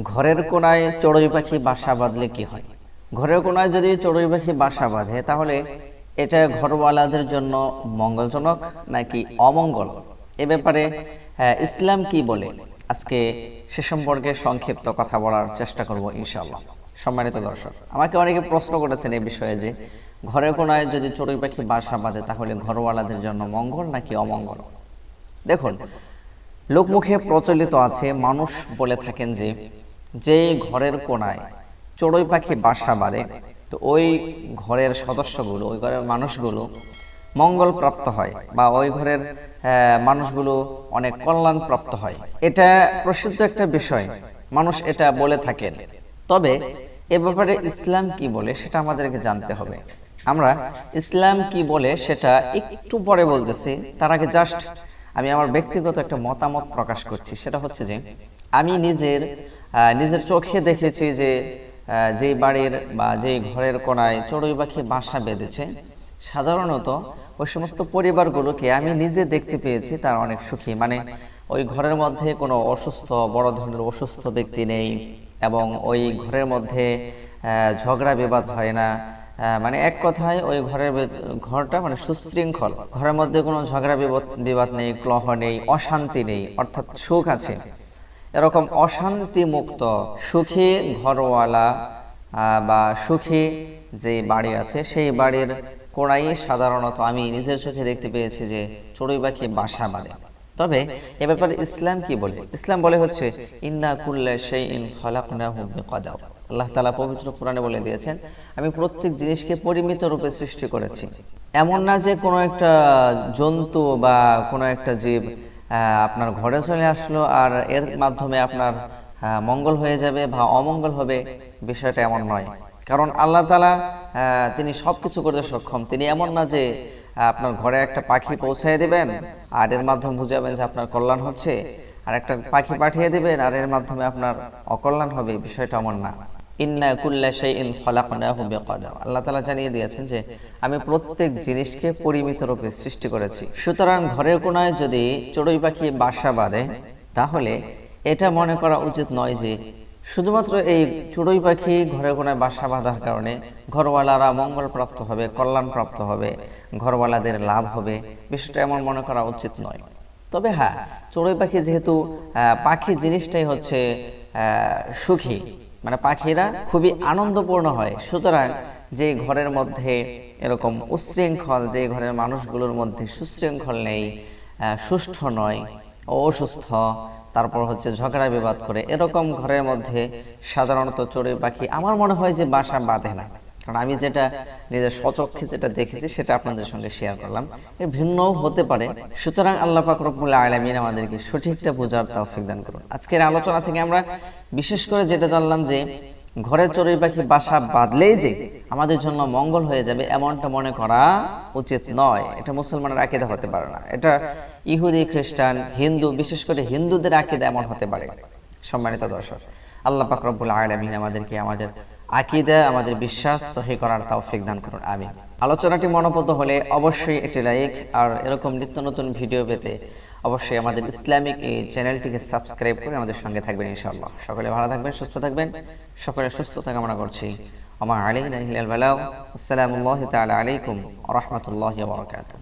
ঘরের কোনায় চড়ুই পাখি বাসা বাঁধলে কি হয়? ঘরের কোনায় যদি চড়ুই পাখি বাসা বাঁধে, তাহলে এটা ঘরওয়ালাদের জন্য মঙ্গলজনক নাকি অমঙ্গল? এ ব্যাপারে ইসলাম কি বলে? আজকে সে সম্পর্কে সংক্ষিপ্ত কথা বলার চেষ্টা করব ইনশাআল্লাহ। সম্মানিত দর্শক, আমাকে অনেকে প্রশ্ন করেছেন এই বিষয়ে যে, ঘরের কোনায় যদি চড়ুই পাখি বাসা বাঁধে, তাহলে ঘরওয়ালাদের জন্য মঙ্গল নাকি অমঙ্গল? দেখুন লোকমুখে প্রচলিত আছে মানুষ বলে থাকেন যে যে ঘরের কোনায় চড়ুই পাখি বাসা বাঁধে, তো ওই ঘরের সদস্যগুলো, ওই ঘরের মানুষগুলো মঙ্গল প্রাপ্ত হয় বা ওই ঘরের মানুষগুলো অনেক কল্যাণ প্রাপ্ত হয়। এটা প্রসিদ্ধ একটা বিষয়। মানুষ এটা বলে থাকেন। তবে এ ব্যাপারে ইসলাম কি বলে সেটা আমাদেরকে জানতে হবে। আমরা ইসলাম কি বলে সেটা একটু পরে বলতেছি। তার আগে জাস্ট আমি আমার ব্যক্তিগত একটা মতামত প্রকাশ করছি। সেটা হচ্ছে যে, আমি নিজের নিজের চোখে দেখেছি যে যে বাড়ির বা যে ঘরের কোনায় চড়ুই পাখি বাসা বেঁধেছে, সাধারণত ওই সমস্ত পরিবারগুলোকে আমি নিজে দেখতে পেয়েছি, তারা অনেক সুখী। মানে ওই ঘরের মধ্যে কোনো অসুস্থ, বড় ধরনের অসুস্থ ব্যক্তি নেই এবং ওই ঘরের মধ্যে ঝগড়া বিবাদ হয় না। মানে এক কথায় ওই ঘরের ঘরটা মানে সুশৃঙ্খল। ঘরের মধ্যে কোনো ঝগড়া বিবাদ নেই, ক্লহ নেই, অশান্তি নেই, অর্থাৎ সুখ আছে। এরকম অশান্তি মুক্ত সুখী ঘরওয়ালা বা সুখী যে বাড়ি আছে, সেই বাড়ির কোড়াই সাধারণত আমি নিজের চোখে দেখতে পেয়েছি যে চড়ুই পাখি বাসা বাঁধে। তবে এ ব্যাপারে ইসলাম কি বলে? ইসলাম বলে হচ্ছে, ইন্না কুল্লা শাইইন খালাকনাহু বিকদার। আল্লাহ তাআলা পবিত্র কোরআনে বলে দিয়েছেন, আমি প্রত্যেক জিনিসকে পরিমিত রূপে সৃষ্টি করেছি। এমন না যে কোনো একটা জন্তু বা কোনো একটা জীব আপনার ঘরে চলে আসলো আর এর মাধ্যমে আপনার মঙ্গল হয়ে যাবে বা অমঙ্গল হবে, বিষয়টা এমন নয়। কারণ আল্লাহ তালা তিনি সবকিছু করতে সক্ষম। তিনি এমন না যে আপনার ঘরে একটা পাখি পৌঁছায় দিবেন, আর এর মাধ্যমে বুঝাবেন যে আপনার কল্যাণ হচ্ছে। আর একটা পাখি পাঠিয়ে দিবেন, আর এর মাধ্যমে আপনার অকল্যাণ হবে বিষয়টা এমন না। ইন্না কুল্লা শাইইন খালাকনাহু বিকদার আল্লাহ তাআলা জানিয়ে দিয়েছেন যে, আমি প্রত্যেক জিনিসকে পরিমিত রূপে সৃষ্টি করেছি। সুতরাং ঘরের কোনায় যদি চড়ুই পাখি বাসা বাঁধে, তাহলে এটা মনে করা উচিত নয় যে শুধুমাত্র এই চড়ুই পাখি ঘরে কোনায় বাসা বাঁধার কারণে ঘরওয়ালারা মঙ্গল প্রাপ্ত হবে কল্যাণ প্রাপ্ত হবে, ঘরওয়ালাদের লাভ হবে, বিষয়টা এমন মনে করা উচিত নয়। তবে হ্যাঁ চড়ুই পাখি যেহেতু পাখি জিনিসটাই হচ্ছে সুখী মানে পাখিরা খুবই আনন্দপূর্ণ হয়। সুতরাং যে ঘরের মধ্যে এরকম উচ্ছৃঙ্খল, যে ঘরের মানুষগুলোর মধ্যে সুশৃঙ্খল নেই সুষ্ঠু নয় অসুস্থ, তারপর হচ্ছে ঝগড়া বিবাদ করে, এরকম ঘরের মধ্যে সাধারণত চড়ুই পাখি আমার মনে হয় যে বাসা বাঁধে না। কারণ আমি যেটা নিজের স্বচক্ষে যেটা দেখেছি সেটা আপনাদের সঙ্গে শেয়ার করলাম। এর ভিন্নও হতে পারে। সুতরাং আল্লাহ পাক রব্বুল আলামিন আমাদেরকে সঠিকটা বোঝার তৌফিক দান করুন। আজকের আলোচনা থেকে আমরা বিশেষ করে যেটা জানলাম যে ঘরের চড়ুই পাখি বাসা বাঁধলেই যে আমাদের জন্য মঙ্গল হয়ে যাবে, এমনটা মনে করা উচিত নয়। এটা মুসলমানের আকিদা হতে পারে না। এটা ইহুদি, খ্রিস্টান, হিন্দু, বিশেষ করে হিন্দুদের আকিদা এমন হতে পারে। সম্মানিত দর্শক, আল্লাহ পাক রব্বুল আলামিন আমাদেরকে আমাদের আকিদা, আমাদের বিশ্বাস সহি করার তৌফিক দান করুন, আমিন। আলোচনাটি মনোপত হলে অবশ্যই একটি লাইক আর এরকম নিত্য নতুন ভিডিও পেতে অবশ্যই আমাদের ইসলামিক এই চ্যানেলটিকে সাবস্ক্রাইব করে আমাদের সঙ্গে থাকবেন, ইনশাআল্লাহ। সকলে ভালো থাকবেন, সুস্থ থাকবেন। সকলে সুস্থতা কামনা করছি। আমার ইল্লাল বালাগ আসসালামু আলাইকুম রাহমাতুল্লাহি বারাকাতুহু।